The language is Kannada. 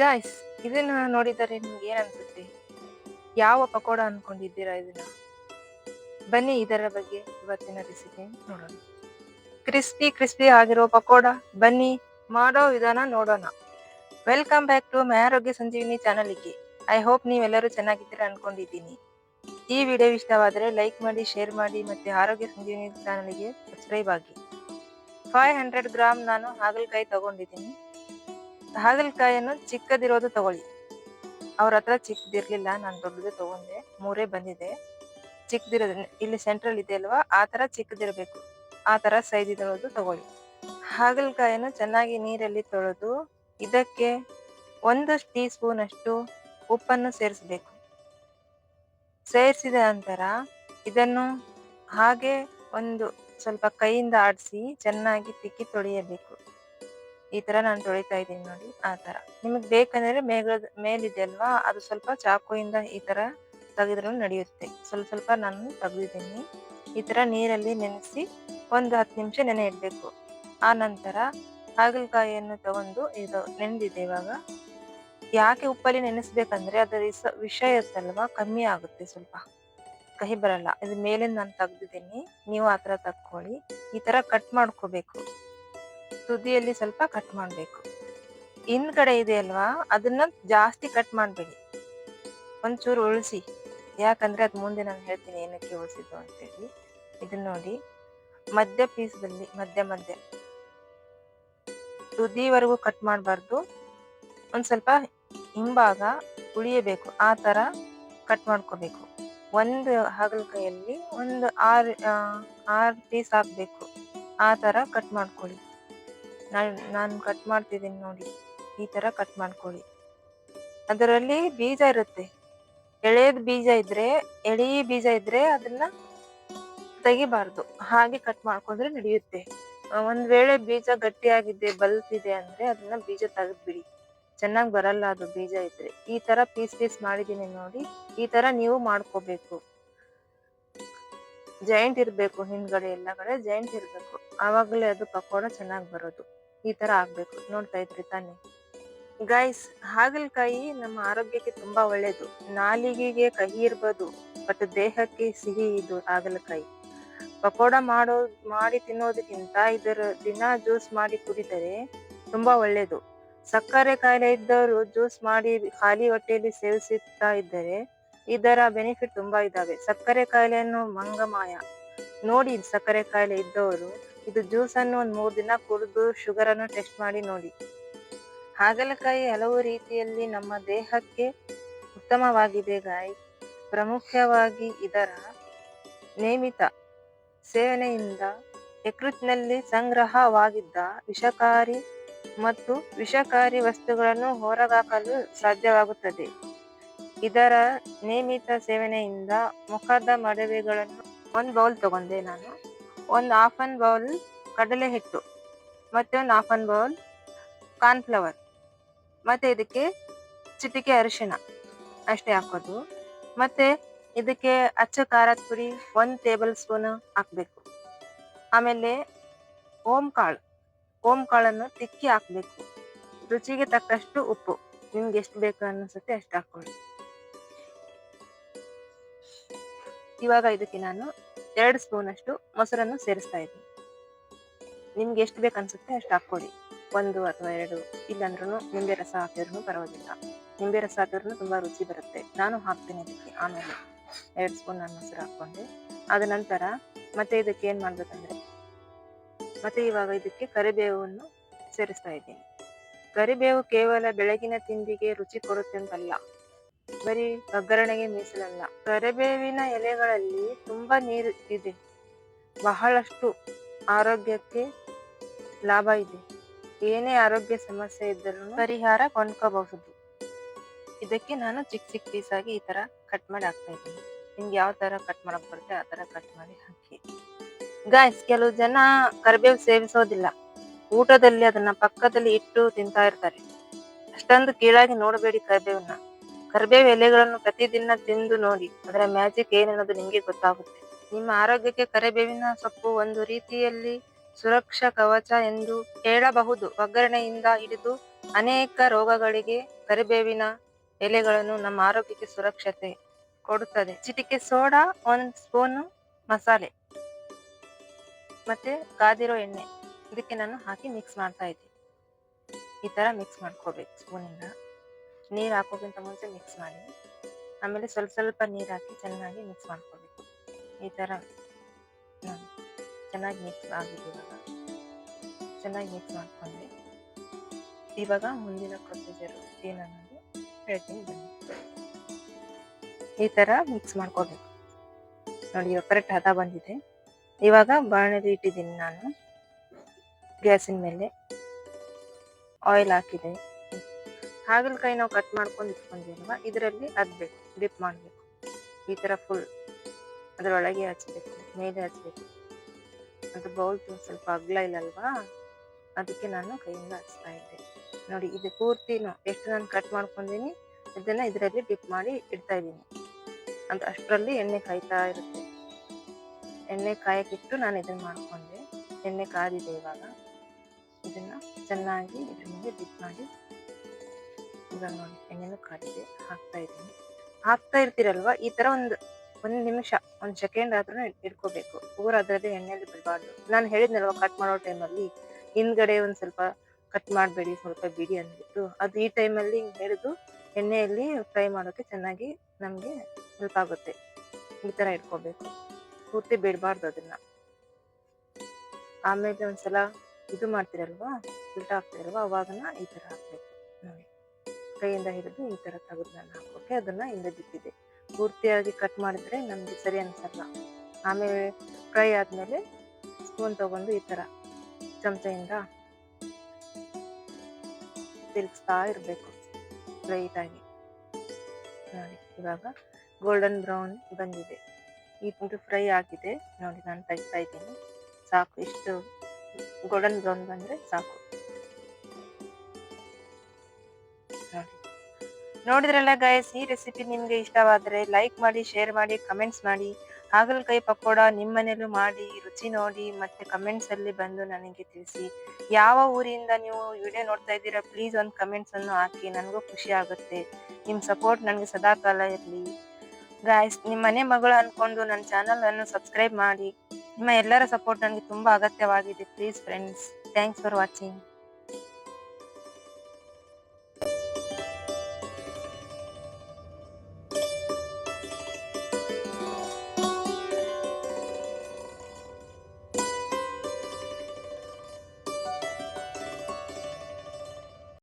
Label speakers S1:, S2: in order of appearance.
S1: ಗಾಯ್ಸ್ ಇದನ್ನ ನೋಡಿದರೆ ನಿಮ್ಗೆ ಏನ್ ಅನ್ಸುತ್ತೆ? ಯಾವ ಪಕೋಡ ಅನ್ಕೊಂಡಿದ್ದೀರಾ ಇದನ್ನ? ಬನ್ನಿ ಇದರ ಬಗ್ಗೆ ಇವತ್ತಿನ ರೆಸಿಪಿ ನೋಡೋಣ. ಕ್ರಿಸ್ಪಿ ಕ್ರಿಸ್ಪಿ ಆಗಿರೋ ಪಕೋಡ. ಬನ್ನಿ ಮಾಡೋ ವಿಧಾನ ನೋಡೋಣ. ವೆಲ್ಕಮ್ ಬ್ಯಾಕ್ ಟು ಮೈ ಆರೋಗ್ಯ ಸಂಜೀವಿನಿ ಚಾನಲ್ಗೆ. ಐ ಹೋಪ್ ನೀವೆಲ್ಲರೂ ಚೆನ್ನಾಗಿದ್ದೀರಾ ಅನ್ಕೊಂಡಿದ್ದೀನಿ. ಈ ವಿಡಿಯೋ ಇಷ್ಟವಾದರೆ ಲೈಕ್ ಮಾಡಿ, ಶೇರ್ ಮಾಡಿ ಮತ್ತೆ ಆರೋಗ್ಯ ಸಂಜೀವಿನಿ ಚಾನಲ್ಗೆ ಸಬ್ಸ್ಕ್ರೈಬ್ ಆಗಿ. ಫೈವ್ ಹಂಡ್ರೆಡ್ ಗ್ರಾಮ್ ನಾನು ಹಾಗಲಕಾಯಿ ತಗೊಂಡಿದ್ದೀನಿ. ಹಾಗಲಕಾಯನ್ನು ಚಿಕ್ಕದಿರೋದು ತಗೊಳ್ಳಿ. ಅವ್ರ ಹತ್ರ ಚಿಕ್ಕದಿರ್ಲಿಲ್ಲ, ನಾನು ದೊಡ್ಡದು ತಗೊಂಡೆ. ಮೂರೇ ಬಂದಿದೆ. ಚಿಕ್ಕದಿರೋದು ಇಲ್ಲಿ ಸೆಂಟ್ರಲ್ ಇದೆ ಅಲ್ವಾ? ಆ ತರ ಚಿಕ್ಕದಿರಬೇಕು. ಆ ತರ ಸೈಜ್ ಇರೋದು ತಗೊಳ್ಳಿ. ಹಾಗಲಕಾಯನ್ನು ಚೆನ್ನಾಗಿ ನೀರಲ್ಲಿ ತೊಳೆದು ಇದಕ್ಕೆ ಒಂದು ಟೀ ಸ್ಪೂನ್ ಅಷ್ಟು ಉಪ್ಪನ್ನು ಸೇರಿಸಬೇಕು. ಸೇರಿಸಿದ ನಂತರ ಇದನ್ನು ಹಾಗೆ ಒಂದು ಸ್ವಲ್ಪ ಕೈಯಿಂದ ಆಡಿಸಿ ಚೆನ್ನಾಗಿ ತಿಕ್ಕಿ ತೊಳೆಯಬೇಕು. ಈ ತರ ನಾನು ತೊಳಿತಾ ಇದ್ದೀನಿ ನೋಡಿ, ಆ ತರ. ನಿಮಗೆ ಬೇಕಂದ್ರೆ ಮೇಘದ ಮೇಲಿದೆ ಅಲ್ವಾ? ಅದು ಸ್ವಲ್ಪ ಚಾಕುಯಿಂದ ಈ ತರ ತೆಗೆದ್ರೂ ನಡೆಯುತ್ತೆ. ಸ್ವಲ್ಪ ಸ್ವಲ್ಪ ನಾನು ತೆಗೆದಿದ್ದೀನಿ. ಈ ತರ ನೀರಲ್ಲಿ ನೆನೆಸಿ ಒಂದು ಹತ್ತು ನಿಮಿಷ ನೆನೆ ಇಡ್ಬೇಕು. ಆ ನಂತರ ಹಾಗಲಕಾಯಿಯನ್ನು ತಗೊಂಡು ಇದು ನೆನೆದಿದೆ ಇವಾಗ. ಯಾಕೆ ಉಪ್ಪಲ್ಲಿ ನೆನೆಸ್ಬೇಕಂದ್ರೆ ಅದರ ವಿಷ ಇರುತ್ತಲ್ವಾ? ಕಮ್ಮಿ ಆಗುತ್ತೆ ಸ್ವಲ್ಪ. ಕಹಿ ಬರಲ್ಲ. ಇದು ಮೇಲಿಂದ ನಾನು ತೆಗ್ದಿದ್ದೀನಿ. ನೀವು ಆ ತರ ತಕ್ಕೊಳ್ಳಿ. ಈ ತರ ಕಟ್ ಮಾಡ್ಕೋಬೇಕು. ತುದಿಯಲ್ಲಿ ಸ್ವಲ್ಪ ಕಟ್ ಮಾಡಬೇಕು. ಹಿಂದ್ಗಡೆ ಇದೆ ಅಲ್ವಾ? ಅದನ್ನ ಜಾಸ್ತಿ ಕಟ್ ಮಾಡಬೇಡಿ. ಒಂಚೂರು ಉಳಿಸಿ. ಯಾಕಂದ್ರೆ ಅದು ಮುಂದೆ ನಾನು ಹೇಳ್ತೀನಿ ಏನಕ್ಕೆ ಉಳಿಸಿದ್ದು ಅಂತೇಳಿ. ಇದನ್ನ ನೋಡಿ. ಮಧ್ಯ ಪೀಸ್ದಲ್ಲಿ ಮಧ್ಯ ಮಧ್ಯ. ತುದಿವರೆಗೂ ಕಟ್ ಮಾಡಬಾರ್ದು. ಒಂದ್ ಸ್ವಲ್ಪ ಹಿಂಭಾಗ ಉಳಿಯಬೇಕು. ಆ ತರ ಕಟ್ ಮಾಡ್ಕೋಬೇಕು. ಒಂದು ಹಾಗಲಕಾಯಲ್ಲಿ ಒಂದು ಆರು ಆರು ಪೀಸ್ ಹಾಕ್ಬೇಕು. ಆ ತರ ಕಟ್ ಮಾಡ್ಕೊಳ್ಳಿ. ನಾನು ನಾನು ಕಟ್ ಮಾಡ್ತಿದ್ದೀನಿ ನೋಡಿ. ಈ ಥರ ಕಟ್ ಮಾಡ್ಕೊಳ್ಳಿ. ಅದರಲ್ಲಿ ಬೀಜ ಇರುತ್ತೆ. ಎಳೆಯದ ಬೀಜ ಇದ್ರೆ, ಎಳಿ ಬೀಜ ಇದ್ರೆ ಅದನ್ನ ತೆಗಿಬಾರ್ದು. ಹಾಗೆ ಕಟ್ ಮಾಡ್ಕೊಂಡ್ರೆ ನಡೆಯುತ್ತೆ. ಒಂದ್ ವೇಳೆ ಬೀಜ ಗಟ್ಟಿಯಾಗಿದೆ, ಬಲ್ತಿದೆ ಅಂದ್ರೆ ಅದನ್ನ ಬೀಜ ತೆಗೆದ್ಬಿಡಿ. ಚೆನ್ನಾಗಿ ಬರಲ್ಲ ಅದು ಬೀಜ ಇದ್ರೆ. ಈ ತರ ಪೀಸ್ ಪೀಸ್ ಮಾಡಿದೀನಿ ನೋಡಿ. ಈ ತರ ನೀವು ಮಾಡ್ಕೋಬೇಕು. ಜಾಯಿಂಟ್ ಇರ್ಬೇಕು ಹಿಂದ್ಗಡೆ ಎಲ್ಲ ಕಡೆ ಜಾಯಿಂಟ್ ಇರ್ಬೇಕು. ಆವಾಗಲೇ ಅದು ಪಕೋಡ ಚೆನ್ನಾಗಿ ಬರೋದು. ಈ ತರ ಆಗ್ಬೇಕು. ನೋಡ್ತಾ ಇದ್ರಿ ತಾನೆ. ಗೈಸ್ ಹಾಗಲಕಾಯಿ ನಮ್ಮ ಆರೋಗ್ಯಕ್ಕೆ ತುಂಬಾ ಒಳ್ಳೇದು. ನಾಲಿಗೆಗೆ ಕಹಿ ಇರ್ಬೋದು ಬಟ್ ದೇಹಕ್ಕೆ ಸಿಹಿ ಇದು ಹಾಗಲಕಾಯಿ. ಪಕೋಡ ಮಾಡೋ, ಮಾಡಿ ತಿನ್ನೋದಕ್ಕಿಂತ ಇದರ ದಿನ ಜ್ಯೂಸ್ ಮಾಡಿ ಕುಡಿದರೆ ತುಂಬಾ ಒಳ್ಳೇದು. ಸಕ್ಕರೆ ಕಾಯಿಲೆ ಇದ್ದವರು ಜ್ಯೂಸ್ ಮಾಡಿ ಖಾಲಿ ಹೊಟ್ಟೆಯಲ್ಲಿ ಸೇವಿಸುತ್ತಾ ಇದ್ದರೆ ಇದರ ಬೆನಿಫಿಟ್ ತುಂಬಾ ಇದಾವೆ. ಸಕ್ಕರೆ ಕಾಯಿಲೆಯನ್ನು ಮಂಗಮಾಯ. ನೋಡಿ ಸಕ್ಕರೆ ಕಾಯಿಲೆ ಇದ್ದವರು. ಇದು ಜ್ಯೂಸ್ ಅನ್ನು ಒಂದ್ ಮೂರ್ ದಿನ ಕುಡಿದು ಶುಗರ್ ಅನ್ನು ಟೆಸ್ಟ್ ಮಾಡಿ ನೋಡಿ. ಹಾಗಲಕಾಯಿ ಹಲವು ರೀತಿಯಲ್ಲಿ ನಮ್ಮ ದೇಹಕ್ಕೆ ಉತ್ತಮವಾಗಿದೆ ಗಾಯ ಪ್ರಮುಖವಾಗಿ ಇದರ ನಿಯಮಿತ ಸೇವನೆಯಿಂದ ಯಕೃತ್ನಲ್ಲಿ ಸಂಗ್ರಹವಾಗಿದ್ದ ವಿಷಕಾರಿ ಮತ್ತು ವಿಷಕಾರಿ ವಸ್ತುಗಳನ್ನು ಹೊರಗಾಕಲು ಸಾಧ್ಯವಾಗುತ್ತದೆ. ಇದರ ನಿಯಮಿತ ಸೇವನೆಯಿಂದ ಮುಖದ ಮಡವೆಗಳನ್ನು, ಒಂದು ಬೌಲ್ ತಗೊಂಡೆ ನಾನು. ಒಂದು ಹಾಫ್ ಅನ್ ಬೌಲ್ ಕಡಲೆ ಹಿಟ್ಟು ಮತ್ತೆ ಒಂದು ಹಾಫ್ ಅನ್ ಬೌಲ್ ಕಾರ್ನ್ಫ್ಲವರ್ ಮತ್ತೆ ಇದಕ್ಕೆ ಚಿಟಿಕೆ ಅರಿಶಿಣ ಅಷ್ಟೇ ಹಾಕೋದು. ಮತ್ತೆ ಇದಕ್ಕೆ ಅಚ್ಚ ಖಾರದ ಪುಡಿ ಒಂದು ಟೇಬಲ್ ಸ್ಪೂನ್ ಹಾಕ್ಬೇಕು. ಆಮೇಲೆ ಓಂ ಕಾಳು ಓಂ ಕಾಳನ್ನು ತಿಕ್ಕಿ ಹಾಕ್ಬೇಕು. ರುಚಿಗೆ ತಕ್ಕಷ್ಟು ಉಪ್ಪು, ನಿಮ್ಗೆ ಎಷ್ಟು ಬೇಕು ಅನ್ನಿಸುತ್ತೆ ಅಷ್ಟು ಹಾಕೊಳ್ಳಿ ಇವಾಗ ಇದಕ್ಕೆ ನಾನು ಎರಡು ಸ್ಪೂನ್ ಅಷ್ಟು ಮೊಸರನ್ನು ಸೇರಿಸ್ತಾ ಇದ್ದೀನಿ. ನಿಮ್ಗೆ ಎಷ್ಟು ಬೇಕು ಅನ್ಸುತ್ತೆ ಅಷ್ಟು ಹಾಕ್ಕೊಡಿ. ಒಂದು ಅಥವಾ ಎರಡು ಇಲ್ಲಾಂದ್ರೂ ನಿಂಬೆ ರಸ ಹಾಕಿದ್ರು ಪರವಾಗಿಲ್ಲ. ನಿಂಬೆ ರಸ ಹಾಕಿದ್ರು ತುಂಬ ರುಚಿ ಬರುತ್ತೆ. ನಾನು ಹಾಕ್ತೀನಿ ಇದಕ್ಕೆ ಆಮೇಲೆ ಎರಡು ಸ್ಪೂನ್ ನಾನು ಮೊಸರು ಹಾಕೊಂಡೆ ಅದ ನಂತರ ಮತ್ತೆ ಇದಕ್ಕೆ ಏನು ಮಾಡ್ಬೇಕಂದ್ರೆ ಮತ್ತೆ ಇವಾಗ ಇದಕ್ಕೆ ಕರಿಬೇವನ್ನು ಸೇರಿಸ್ತಾ ಇದ್ದೀನಿ. ಕರಿಬೇವು ಕೇವಲ ಬೆಳಗಿನ ತಿಂಡಿಗೆ ರುಚಿ ಕೊಡುತ್ತೆ ಅಂತಲ್ಲ. ಬರೀ ಒಗ್ಗರಣೆಗೆ ಮೀಸಲಲ್ಲ. ಕರಿಬೇವಿನ ಎಲೆಗಳಲ್ಲಿ ತುಂಬಾ ನೀರು ಇದೆ. ಬಹಳಷ್ಟು ಆರೋಗ್ಯಕ್ಕೆ ಲಾಭ ಇದೆ. ಏನೇ ಆರೋಗ್ಯ ಸಮಸ್ಯೆ ಇದ್ದರೂ ಪರಿಹಾರ ಕೊಂಡ್ಕೋಬಹುದು. ಇದಕ್ಕೆ ನಾನು ಚಿಕ್ಕ ಚಿಕ್ಕ ಪೀಸ್ ಆಗಿ ಈ ತರ ಕಟ್ ಮಾಡಿ ಹಾಕ್ತಾ ಇದ್ದೀನಿ. ನಿಮ್ಗೆ ಯಾವ ತರ ಕಟ್ ಮಾಡಕ್ ಬರುತ್ತೆ ಆ ತರ ಕಟ್ ಮಾಡಿ ಹಾಕಿ. ಗಾಯ್ಸ್ ಕೆಲವು ಜನ ಕರಿಬೇವು ಸೇವಿಸೋದಿಲ್ಲ. ಊಟದಲ್ಲಿ ಅದನ್ನ ಪಕ್ಕದಲ್ಲಿ ಇಟ್ಟು ತಿಂತಾ ಇರ್ತಾರೆ. ಅಷ್ಟೊಂದು ಕೀಳಾಗಿ ನೋಡಬೇಡಿ ಕರಿಬೇವನ್ನ. ಕರಿಬೇವು ಎಲೆಗಳನ್ನು ಪ್ರತಿದಿನ ತಿಂದು ನೋಡಿ, ಅದರ ಮ್ಯಾಜಿಕ್ ಏನನ್ನೋದು ನಿಮಗೆ ಗೊತ್ತಾಗುತ್ತೆ. ನಿಮ್ಮ ಆರೋಗ್ಯಕ್ಕೆ ಕರಿಬೇವಿನ ಸೊಪ್ಪು ಒಂದು ರೀತಿಯಲ್ಲಿ ಸುರಕ್ಷಾ ಕವಚ ಎಂದು ಹೇಳಬಹುದು. ಒಗ್ಗರಣೆಯಿಂದ ಹಿಡಿದು ಅನೇಕ ರೋಗಗಳಿಗೆ ಕರಿಬೇವಿನ ಎಲೆಗಳನ್ನು ನಮ್ಮ ಆರೋಗ್ಯಕ್ಕೆ ಸುರಕ್ಷತೆ ಕೊಡುತ್ತದೆ. ಚಿಟಿಕೆ ಸೋಡಾ, ಒಂದು ಸ್ಪೂನು ಮಸಾಲೆ ಮತ್ತೆ ಕಾದಿರೋ ಎಣ್ಣೆ. ಇದಕ್ಕೆ ನಾನು ಹಾಕಿ ಮಿಕ್ಸ್ ಮಾಡ್ತಾ ಇದ್ದೀನಿ. ಈ ತರ ಮಿಕ್ಸ್ ಮಾಡ್ಕೋಬೇಕು ಸ್ಪೂನಿಂದ ನೀರು ಹಾಕೋಕ್ಕಿಂತ ಮುಂಚೆ ಮಿಕ್ಸ್ ಮಾಡಿ ಆಮೇಲೆ ಸ್ವಲ್ಪ ಸ್ವಲ್ಪ ನೀರು ಹಾಕಿ ಚೆನ್ನಾಗಿ ಮಿಕ್ಸ್ ಮಾಡ್ಕೋಬೇಕು ಈ ತರ ನೋಡಿ ಚೆನ್ನಾಗಿ ಮಿಕ್ಸ್ ಆಗಿದೆ ಇವಾಗ ಚೆನ್ನಾಗಿ ಮಿಕ್ಸ್ ಮಾಡ್ಕೊಂಡೆ ಇವಾಗ ಮುಂದಿನ ಪ್ರೊಸೀಜರ್ ಏನನ್ನೋದು ಹೇಳ್ತೀನಿ ಬನ್ನಿ ಈ ತರ ಮಿಕ್ಸ್ ಮಾಡ್ಕೋಬೇಕು ನೋಡಿ ಇವಾಗ ಕರೆಕ್ಟ್ ಹದ ಬಂದಿದೆ ಇವಾಗ ಬಾಣಲಿ ಇಟ್ಟಿದ್ದೀನಿ ನಾನು ಗ್ಯಾಸಿನ ಮೇಲೆ ಆಯಿಲ್ ಹಾಕಿದೆ ಹಾಗಲಕಾಯಿ ನಾವು ಕಟ್ ಮಾಡ್ಕೊಂಡು ಇಟ್ಕೊಂಡಿಲ್ವಾ ಇದರಲ್ಲಿ ಅದ್ಬೇಕು ಡಿಪ್ ಮಾಡಬೇಕು. ಈ ಥರ ಫುಲ್ ಅದರೊಳಗೆ ಹಚ್ಬೇಕು, ಮೇಲೆ ಹಚ್ಬೇಕು. ಅದು ಬೌಲ್ ಸ್ವಲ್ಪ ಅಗ್ಲ ಇಲ್ಲಲ್ವಾ? ಅದಕ್ಕೆ ನಾನು ಕೈಯಿಂದ ಹಚ್ತಾ ಇದ್ದೆ. ನೋಡಿ, ಇದು ಪೂರ್ತಿನೂ ಎಷ್ಟು ನಾನು ಕಟ್ ಮಾಡ್ಕೊಂಡಿನಿ ಇದನ್ನು ಇದರಲ್ಲಿ ಡಿಪ್ ಮಾಡಿ ಇಡ್ತಾ ಇದ್ದೀನಿ. ಅಂತ ಅಷ್ಟರಲ್ಲಿ ಎಣ್ಣೆ ಕಾಯ್ತಾ ಇರುತ್ತೆ. ಎಣ್ಣೆ ಕಾಯಕ್ಕಿಟ್ಟು ನಾನು ಇದನ್ನ ಮಾಡ್ಕೊಂಡೆ. ಎಣ್ಣೆ ಕಾದಿದೆ ಇವಾಗ. ಇದನ್ನ ಚೆನ್ನಾಗಿ ಇದ್ರ ಮೇಲೆ ಡಿಪ್ ಮಾಡಿ ಇವಾಗ ನೋಡಿ ಎಣ್ಣೆನು ಕಾದಿದೆ ಹಾಕ್ತಾ ಇದ್ದೀನಿ. ಹಾಕ್ತಾ ಇರ್ತೀರಲ್ವಾ? ಈ ತರ ಒಂದು, ಒಂದ್ ನಿಮಿಷ, ಒಂದ್ ಸೆಕೆಂಡ್ ಆದ್ರೂ ಇಟ್ಕೋಬೇಕು. ಊರ ಅದರದ್ದೇ ಎಣ್ಣೆಲಿ ಬಿಡಬಾರ್ದು. ನಾನು ಹೇಳಿದ್ನಲ್ವಾ ಕಟ್ ಮಾಡೋ ಟೈಮಲ್ಲಿ ಹಿಂದ್ಗಡೆ ಒಂದ್ ಸ್ವಲ್ಪ ಕಟ್ ಮಾಡಬೇಡಿ, ಸ್ವಲ್ಪ ಬಿಡಿ ಅಂದ್ಬಿಟ್ಟು. ಅದು ಈ ಟೈಮಲ್ಲಿ ಹಿಡಿದು ಎಣ್ಣೆಯಲ್ಲಿ ಫ್ರೈ ಮಾಡೋಕೆ ಚೆನ್ನಾಗಿ ನಮಗೆ ಹೆಲ್ಪ್ ಆಗುತ್ತೆ. ಈ ತರ ಇಟ್ಕೋಬೇಕು. ಪೂರ್ತಿ ಬಿಡಬಾರ್ದು ಅದನ್ನ. ಆಮೇಲೆ ಒಂದ್ಸಲ ಇದು ಮಾಡ್ತಿರಲ್ವಾ? ಉಲ್ಟಾ ಹಾಕ್ತಿರಲ್ವಾ? ಅವಾಗನ ಈ ತರ ಹಾಕ್ಬೇಕು. ಕೈಯಿಂದ ಹಿಡಿದು ಈ ತರ ತೆಗೆದು ಹಾಕೋಕೆ ಅದನ್ನ ಹಿಂದೆ ಬಿಟ್ಟಿದ್ದೆ. ಪೂರ್ತಿಯಾಗಿ ಕಟ್ ಮಾಡಿದ್ರೆ ನಮ್ಗೆ ಸರಿ ಅನ್ಸಲ್ಲ. ಆಮೇಲೆ ಫ್ರೈ ಆದ್ಮೇಲೆ ಸ್ಪೂನ್ ತಗೊಂಡು ಈ ತರ ಚಮಚೆಯಿಂದ ತಿರ್ಗಿಸ್ತಾ ಇರಬೇಕು ಆಗಿ. ನೋಡಿ, ಇವಾಗ ಗೋಲ್ಡನ್ ಬ್ರೌನ್ ಬಂದಿದೆ. ಇದು ಫ್ರೈ ಆಗಿದೆ. ನೋಡಿ, ನಾನು ತೆಗಿತಾ ಇದ್ದೀನಿ. ಸಾಕು, ಇಷ್ಟು ಗೋಲ್ಡನ್ ಬ್ರೌನ್ ಬಂದ್ರೆ ಸಾಕು. ನೋಡಿದ್ರಲ್ಲ ಗಾಯಸ್ ಈ ರೆಸಿಪಿ ನಿಮ್ಗೆ ಇಷ್ಟವಾದ್ರೆ ಲೈಕ್ ಮಾಡಿ ಶೇರ್ ಮಾಡಿ ಕಮೆಂಟ್ಸ್ ಮಾಡಿ. ಹಾಗಲಕಾಯಿ ಪಕೋಡ ನಿಮ್ಮ ಮನೇಲೂ ಮಾಡಿ, ರುಚಿ ನೋಡಿ, ಮತ್ತೆ ಕಮೆಂಟ್ಸ್ ಅಲ್ಲಿ ಬಂದು ನನಗೆ ತಿಳಿಸಿ. ಯಾವ ಊರಿಂದ ನೀವು ವಿಡಿಯೋ ನೋಡ್ತಾ ಇದ್ದೀರಾ ಪ್ಲೀಸ್ ಒಂದು ಕಮೆಂಟ್ಸ್ ಅನ್ನು ಹಾಕಿ, ನನಗೂ ಖುಷಿ ಆಗುತ್ತೆ. ನಿಮ್ಮ ಸಪೋರ್ಟ್ ನನಗೆ ಸದಾ ಕಾಲ ಇರಲಿ. ಗಾಯ್ಸ್ ನಿಮ್ಮ ಮನೆ ಮಗಳು ಅನ್ಕೊಂಡು ನನ್ನ ಚಾನಲ್ ಅನ್ನು ಸಬ್ಸ್ಕ್ರೈಬ್ ಮಾಡಿ. ನಿಮ್ಮ ಎಲ್ಲರ ಸಪೋರ್ಟ್ ನನಗೆ ತುಂಬಾ ಅಗತ್ಯವಾಗಿದೆ please friends thanks for watching